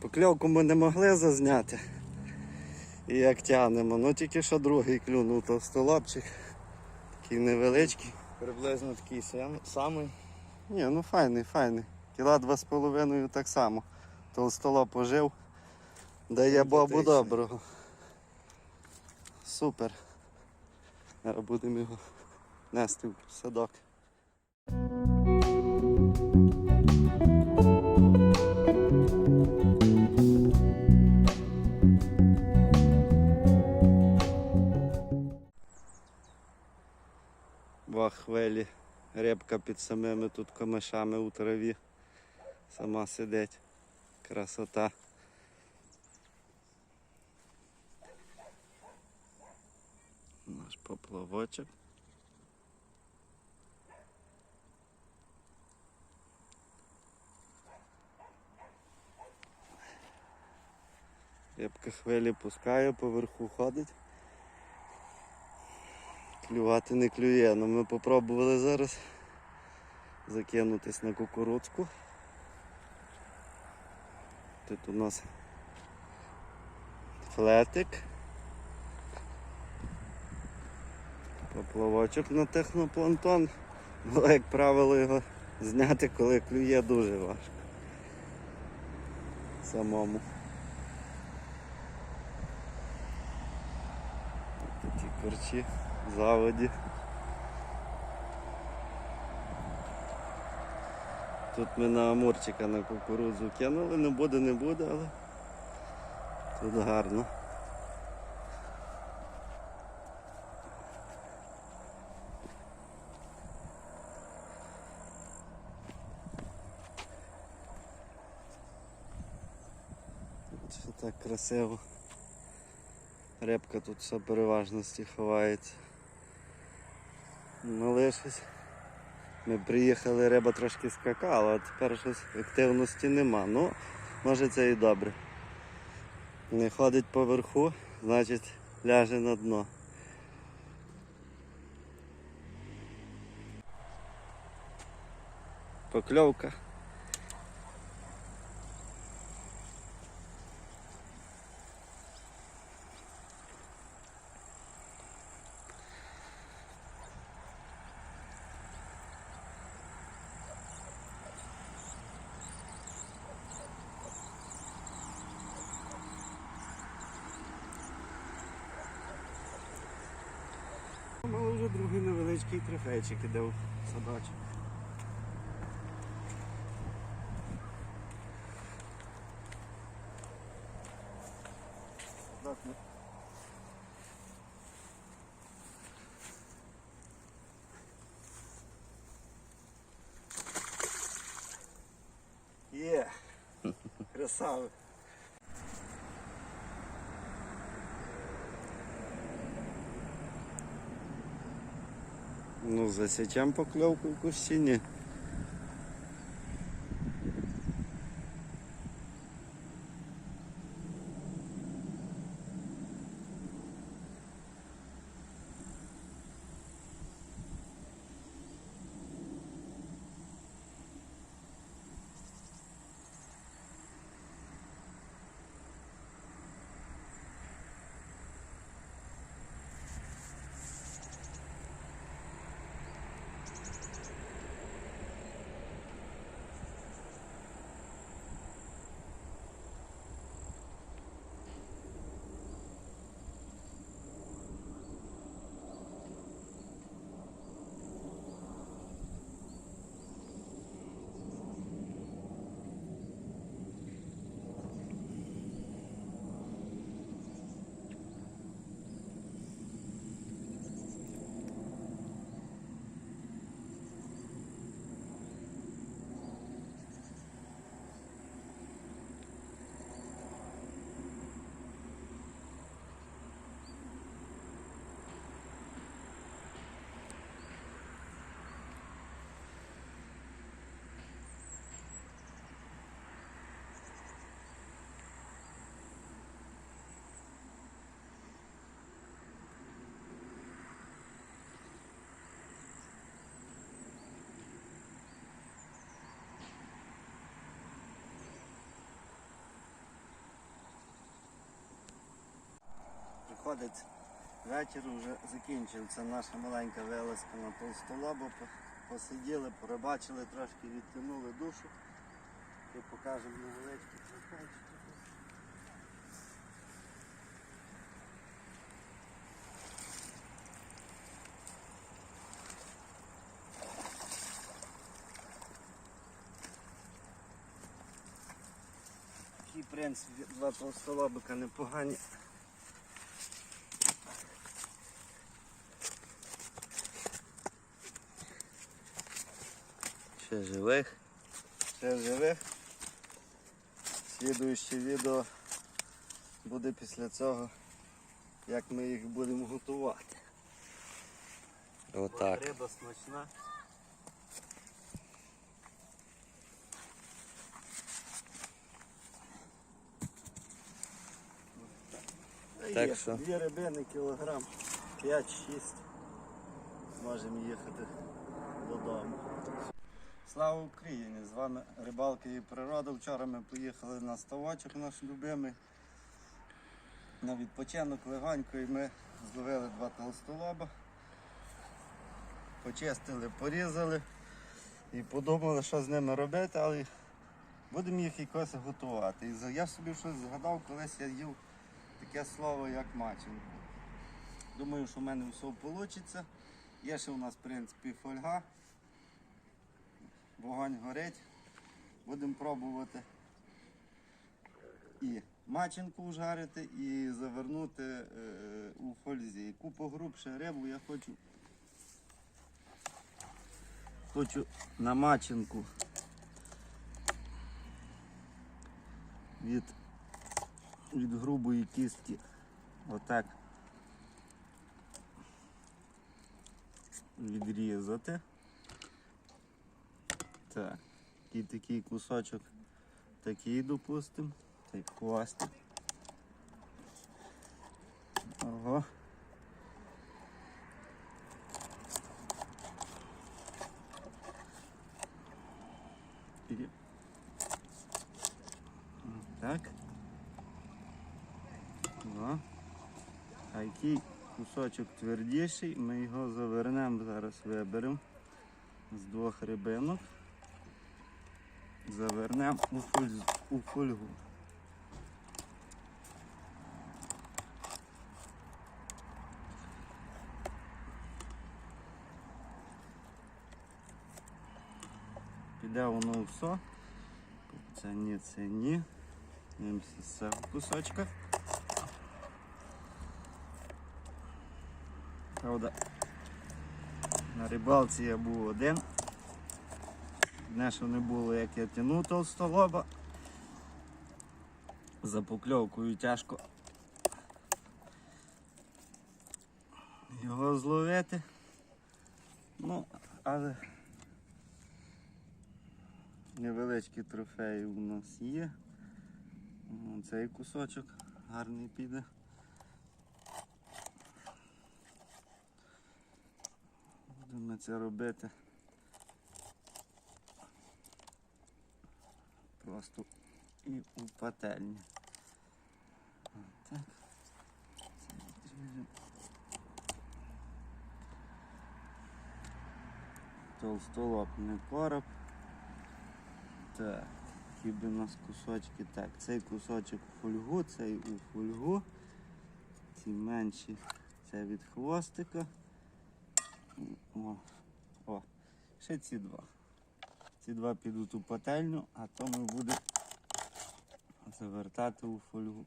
Покльовку ми не могли зазняти. І як тягнемо. Ну тільки що другий клюнув товстолобчик. Такий невеличкий. Приблизно такий самий. Ні, ну файний, файний. Кіла два з половиною так само. Толстолоб пожив. Дає бабу доброго. Супер. Зараз будемо його нести в садок. Два хвилі. Рибка під самими тут камешами у траві. Сама сидить. Красота. Наш поплавочок. Рибка хвилі пускає, поверху ходить. Клювати не клює, але ми попробували зараз закинутись на кукурудзку. Тут у нас флетик. Поплавочок на технопланктон. Але, як правило, його зняти, коли клює, дуже важко. Самому. Такі корчі заводі. Тут ми на амурчика на кукурудзу кинули, не буде, не буде, але тут гарно. Все так красиво. Репка тут все переважності ховається. Ну лишись. Ми приїхали, риба трошки скакала, а тепер щось активності нема. Ну, може це і добре. Не ходить поверху, значить ляже на дно. Покльовка. Мало вже другий невеличкий трофейчик іде в садочок. Так, ну. Є! Красавик! Ну, поклевку в кущині. Виходить, вечір вже закінчився наша маленька вилазка на толстолобу. Посиділи, порибачили, трошки відтягнули душу і покажемо невеличкий трофейчик. Такий, в два толстолобика непогані. Ще живих. Ще живих. Слідуюче відео буде після цього, як ми їх будемо готувати. Отак. Риба смачна. Так є. що? Дві рибини, кілограм 5-6. Можемо їхати додому. Слава Україні! З вами Рибалка і природа. Вчора ми поїхали на ставочок наш любимий. На відпочинок легонько і ми зловили два толстолоба. Почистили, порізали і подумали, що з ними робити, але будемо їх якось готувати. І я собі щось згадав, колись я їв таке слово, як маченко. Думаю, що в мене все вийде. Є ще у нас, в принципі, фольга. Вогонь горить. Будемо пробувати і маченку жарити, і завернути е, у фользі. Яку погрубше рибу я хочу. Хочу на маченку від, від грубої кістки. Отак відрізати. Так, і такий кусочок, такий допустимо, цей хвостик. Ого. І... Так. О. А який кусочок твердіший, ми його завернемо, зараз виберемо з двох рибинок. Завернемо у, у фольгу. Піде воно все. Це ні, це ні. Дивимося з цього кусочка. Правда, на рибалці я був один. Дне, що не було, як я тянув толстолоба. За покльовкою тяжко його зловити. Ну, але невеличкі трофеї у нас є. О, Цей кусочок гарний піде. Будемо це робити. Просто і у пательні. Так. Це відріжемо. Толстолоб не короб. Так, які у нас кусочки. Так, цей кусочок у фольгу, цей у фольгу. Ці менші це від хвостика. О, о, ще ці два. Ці два підуть у пательню, а то ми будемо завертати у фольгу.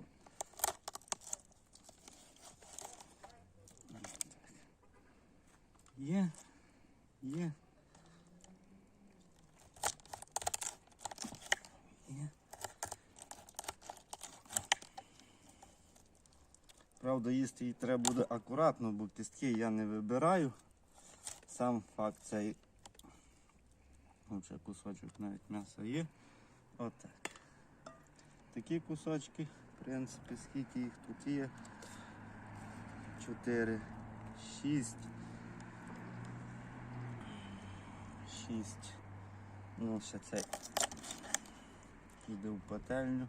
Є, є. Правда, їсти її треба буде акуратно, бо кістки я не вибираю. Сам факт цей. Вже кусочок навіть м'яса є. Отак. Такі кусочки, в принципі, скільки їх тут є. 4, 6. 6. Ну, ще цей. Йде в пательню.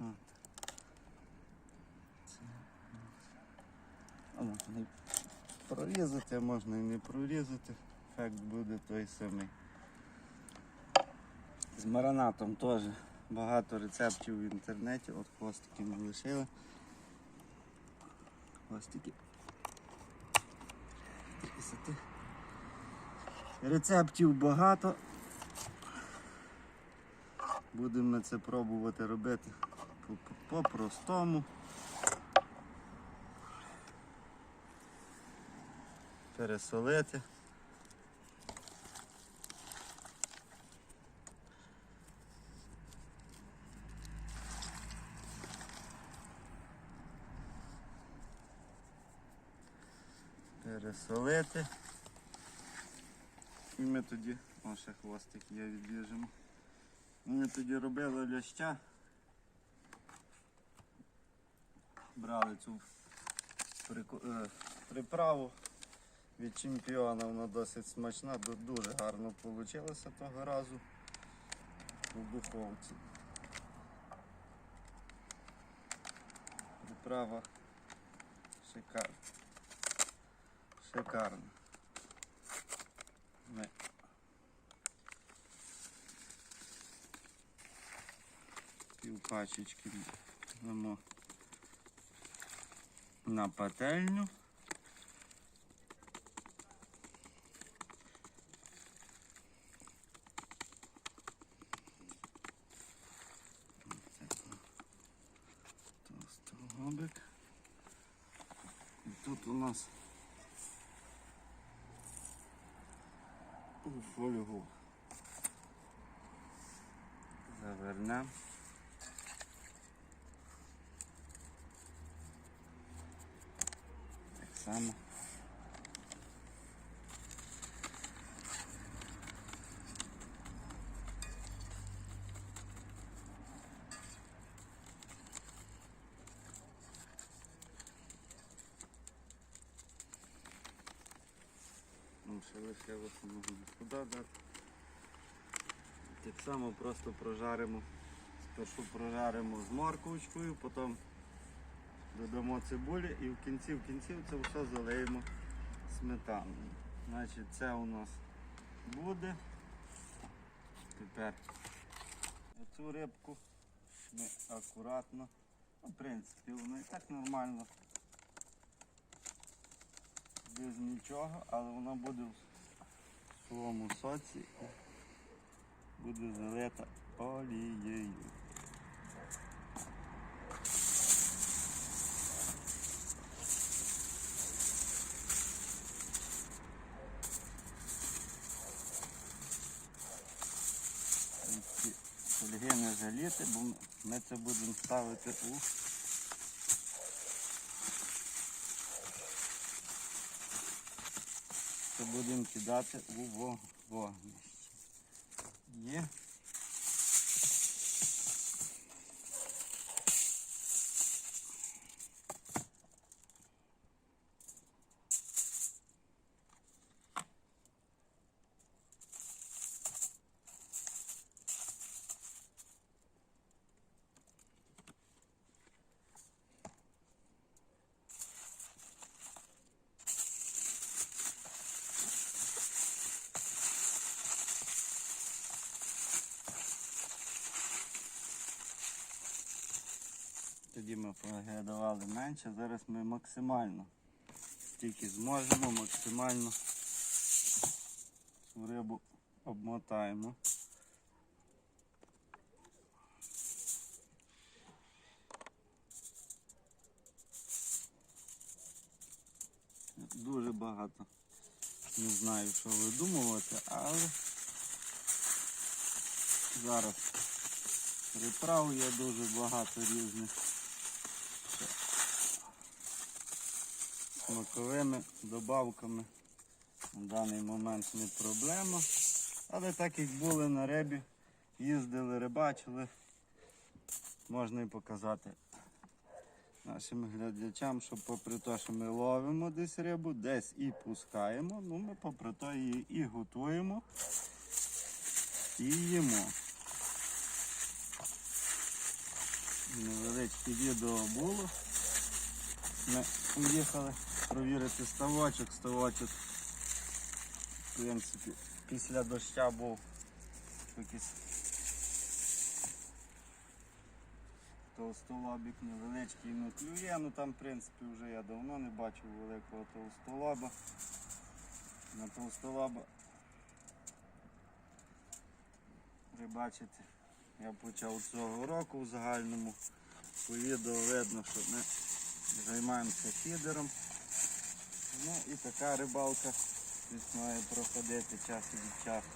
От. Це. О, прорізати, а можна і не прорізати. Ефект буде той самий. З маранатом теж багато рецептів в інтернеті. От хвостики ми лишили. Хвостики. Красоти. Рецептів багато. Будемо це пробувати робити по- по- Пересолити. Пересолити. І ми тоді, о, ще хвостик є відріжемо. Ми тоді робили ляща. Брали цю е, приправу від чемпіона, вона досить смачна, ду- дуже гарно вийшло того разу у духовці. Приправа шикарна. Шикарна. Ми Півпачечки дамо на пательню. Толстогобик. І тут у нас у фольгу завернемо. Так само. Ще лишилося можна сюди дати. Так само просто прожаримо. Спершу прожаримо з морковочкою, потім додамо цибулі і в кінці в кінці це все залиємо сметаною. Значить це у нас буде. Тепер цю рибку ми акуратно, ну, в принципі, воно і так нормально. Без нічого, але вона буде в своєму соці буде залита олією. Фольги не жаліти, бо ми це будемо ставити у будемо кидати у во- вогнище. Є. Ми поглядували менше, зараз ми максимально, тільки зможемо, максимально цю рибу обмотаємо. Дуже багато. Не знаю, що видумувати, але зараз приправ є дуже багато різних. Смаковими добавками на даний момент не проблема. Але так як були на рибі, їздили, рибачили, можна і показати нашим глядачам, що попри те, що ми ловимо десь рибу, десь і пускаємо, ну ми попри те її і готуємо і їмо. Невеличке відео було. Ми поїхали провірити ставочок. Ставочок, в принципі, після доща був якийсь Товстолобік невеличкий ну клює, ну там в принципі вже я давно не бачив великого товстолоба. На товстолоба рибачити я почав цього року в загальному. По відео видно, що ми займаємося фідером. Ну і така рибалка має проходити час від часу.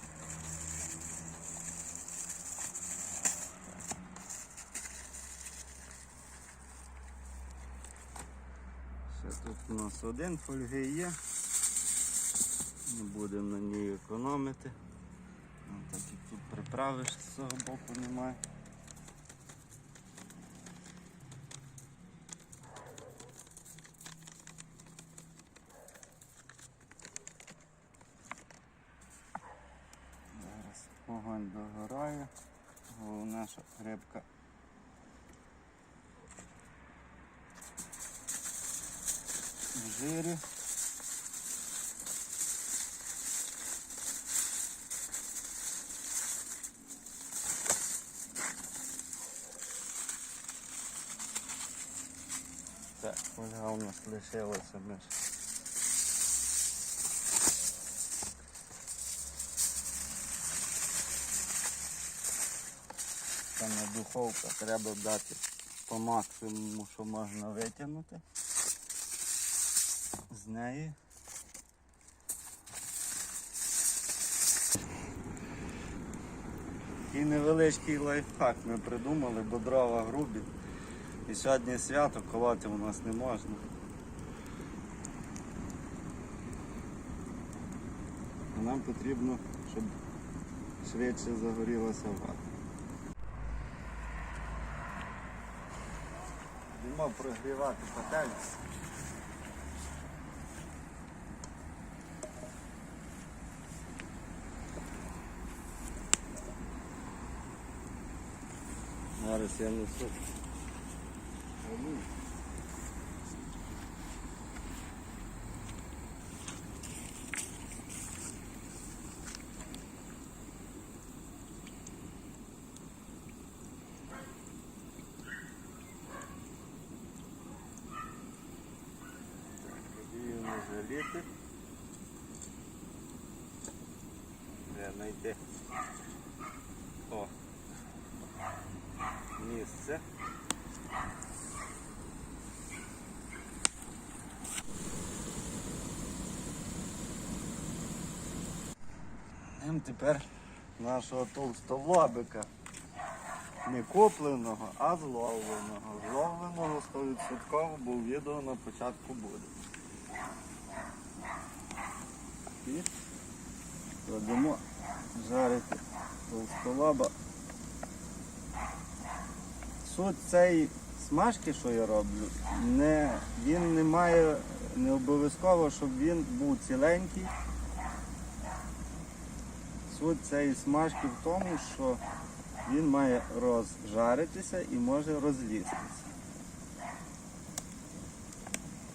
Тут у нас один фольги є. Не будемо на ній економити. Так як тут приправи з цього боку немає. Вогонь догорає. Головне, щоб рибка в жирі. Так, фольга у нас лишилася духовка треба дати по максимуму, що можна витягнути з неї. Такий невеличкий лайфхак ми придумали, бо дрова грубі. І сьогодні свято колоти у нас не можна. Нам потрібно, щоб швидше загорілася вата. Йдемо прогрівати пательню. Зараз я несу. Не. Де. О. Місце. Ним тепер нашого толстолобика. Не купленого, а зловленого. Зловленого 100%, бо відео на початку буде. І кладемо жарити толстолоба. Суть цієї смажки, що я роблю, не, він не має не обов'язково, щоб він був ціленький. Суть цієї смажки в тому, що він має розжаритися і може розлізтися.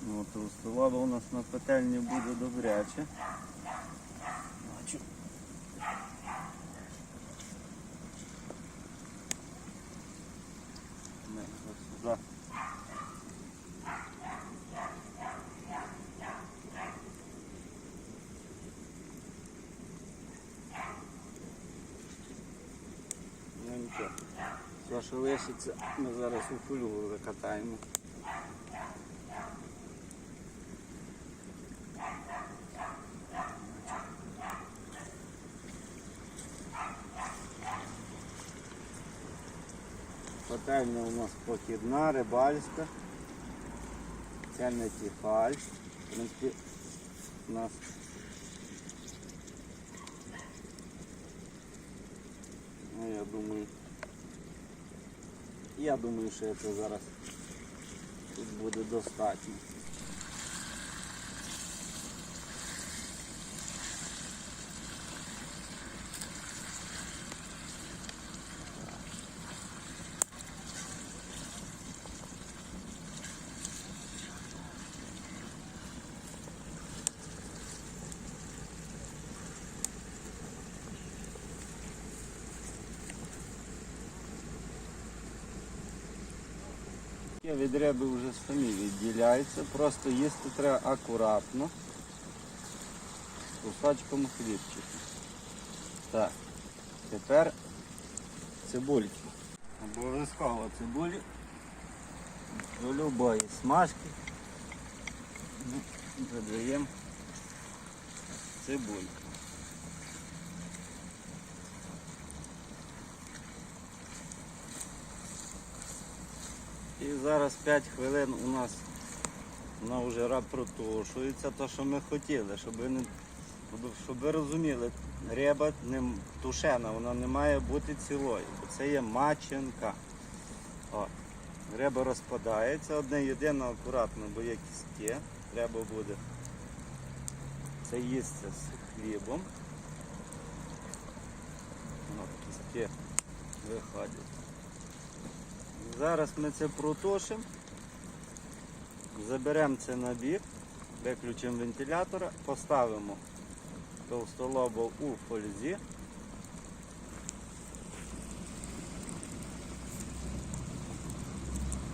Ну, Толстолоба у нас на пательні буде добряче. Бачу. Не, ось сюди. Ну нічого. Все, що лишиться, ми зараз у фольгу закатаємо. Пательня у нас похідна, рибальська. цельна тіфаль. В принципі, у нас Ну, я думаю. Я думаю, що це зараз тут буде достатньо. Від риби вже самі відділяються, просто їсти треба акуратно. З кусочком. Так, тепер цибульки. Обов'язково цибулі до любої смажки. Додаємо цибульку. І зараз 5 хвилин у нас вона вже протушується, то що ми хотіли, щоб ви, щоб ви розуміли, риба не тушена, вона не має бути цілою, бо це є маченка. О, риба розпадається, одне єдине акуратно, бо є кістки, треба буде це їсти з хлібом. От, кістки виходять. Зараз ми це протушимо, заберемо це на бік, виключимо вентилятора, поставимо товстолобов у фользі.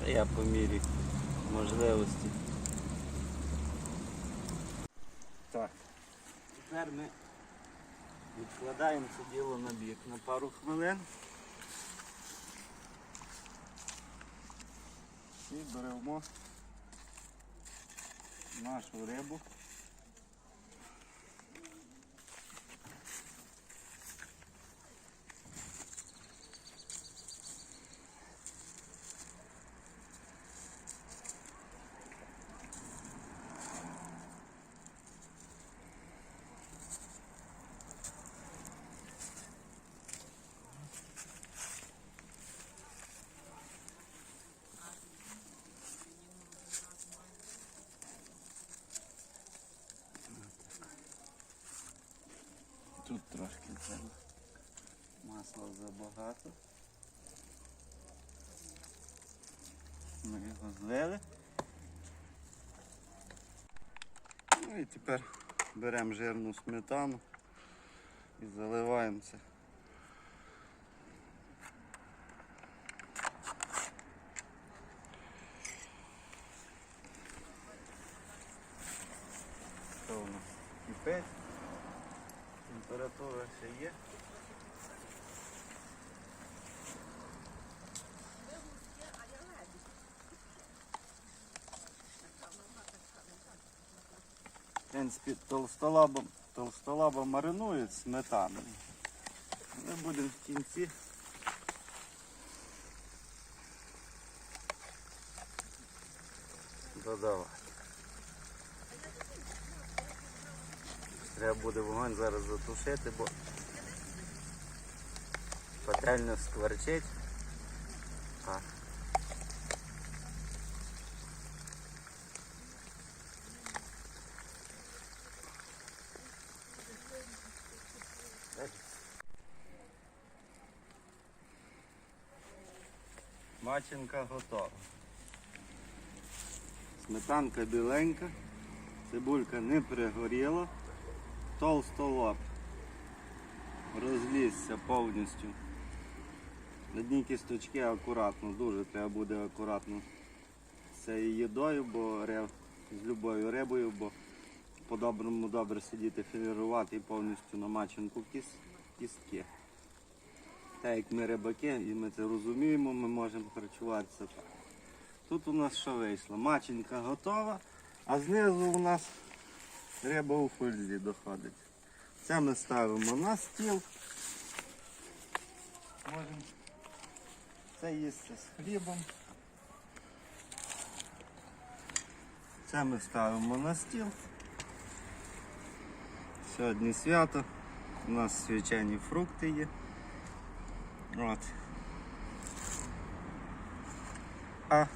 Я по мірі можливості. Так, тепер ми відкладаємо це діло на бік на пару хвилин. Беремо нашу рибу. Тут трошки треба. Забагато. Ми його злили. Ну і тепер беремо жирну сметану і заливаємо це. Що у нас? Кипить. Температура ще є. В принципі, толстолаба, толстолаба маринують сметаною. Ми будемо в кінці. Додавати. Треба буде вогонь зараз затушити, бо пательня скворчить. Так. Так. Маченка готова. Сметанка біленька, цибулька не пригоріла, толстолоб розлізся повністю. На дні кісточки акуратно, дуже треба буде акуратно з цією їдою, бо риб, з любою рибою, бо по-доброму добре сидіти філірувати і повністю намаченку кіс, кістки. Так як ми рибаки і ми це розуміємо, ми можемо харчуватися так. Тут у нас що вийшло? Маченька готова, а знизу у нас риба у фользі доходить. Це ми ставимо на стіл. Можемо це їсти з хлібом. Це ми ставимо на стіл. Сьогодні свято. У нас свячені фрукти є. От. А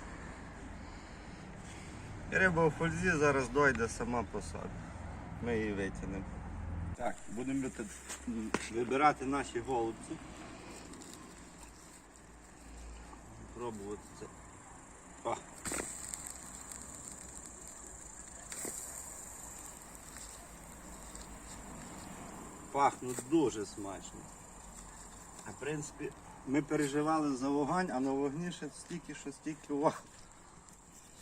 риба у фользі зараз дойде сама по собі. Ми її витягнемо. Так, будемо вибирати наші голубці. Пробувати це. О. Пахнуть дуже смачно. А в принципі, ми переживали за вогонь, а на вогні ще стільки, що стільки вогонь.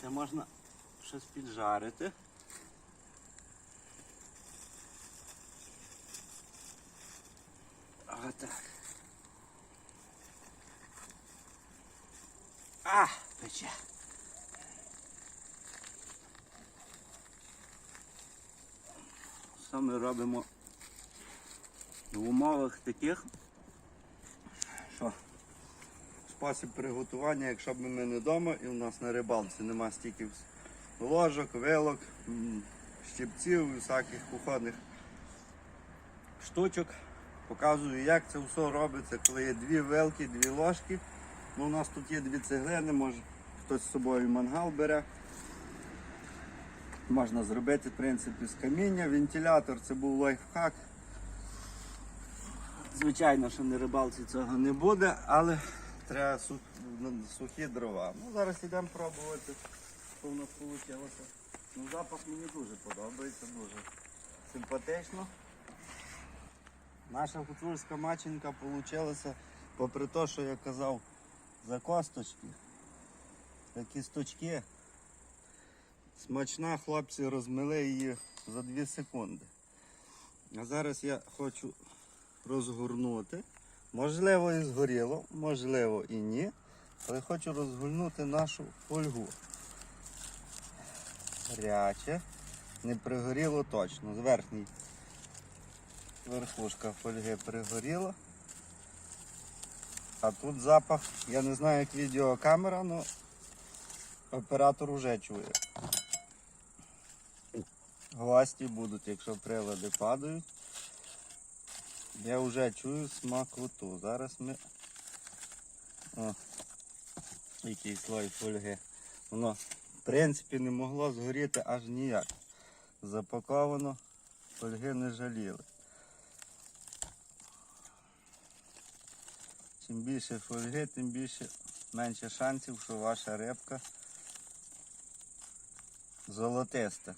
Це можна щось піджарити. Отак. А, пече. Що ми робимо в умовах таких, спосіб приготування, якщо б ми не вдома і у нас на рибалці нема стільки ложок, вилок, щипців і всяких кухонних штучок. Показую, як це все робиться, коли є дві вилки, дві ложки. Ну, у нас тут є дві цеглини, може хтось з собою мангал бере. Можна зробити, в принципі, з каміння. Вентилятор це був лайфхак. Звичайно, що на рибалці цього не буде, але треба ну, сухі дрова. Ну, зараз йдемо пробувати, що в нас вийшло. Ну, запах мені дуже подобається, дуже симпатично. Наша гуцульська маченька вийшла, попри те, що я казав за косточки, за кісточки. Смачна, хлопці розмили її за 2 секунди. А зараз я хочу розгорнути. Можливо, і згоріло, можливо і ні. Але хочу розгорнути нашу фольгу. Гаряче. Не пригоріло точно. З верхній верхушка фольги пригоріла. А тут запах, я не знаю як відеокамера, але оператор вже чує. Гості будуть, якщо прилади падають. Я вже чую смакоту. Зараз ми. О, який слой фольги. Воно, в принципі, не могло згоріти аж ніяк. Запаковано, фольги не жаліли. Чим більше фольги, тим більше менше шансів, що ваша рибка золотиста.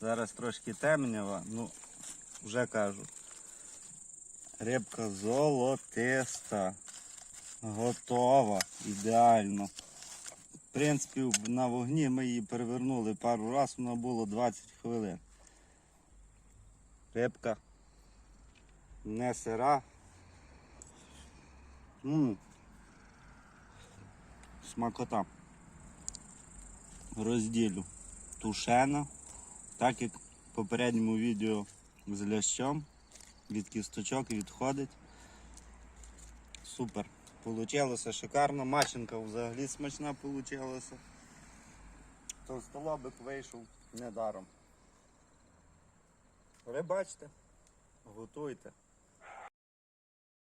Зараз трошки темнява, ну вже кажу. Рибка золотиста. Готова. Ідеально. В принципі, на вогні ми її перевернули пару разів, воно було 20 хвилин. Рибка не сира. М. Смакота. Розділю. Тушена. Так як в попередньому відео з лящом від кісточок відходить. Супер. Получилося шикарно. Маченка взагалі смачна получилася. Товстолобик вийшов недаром. Ви бачите? Готуйте.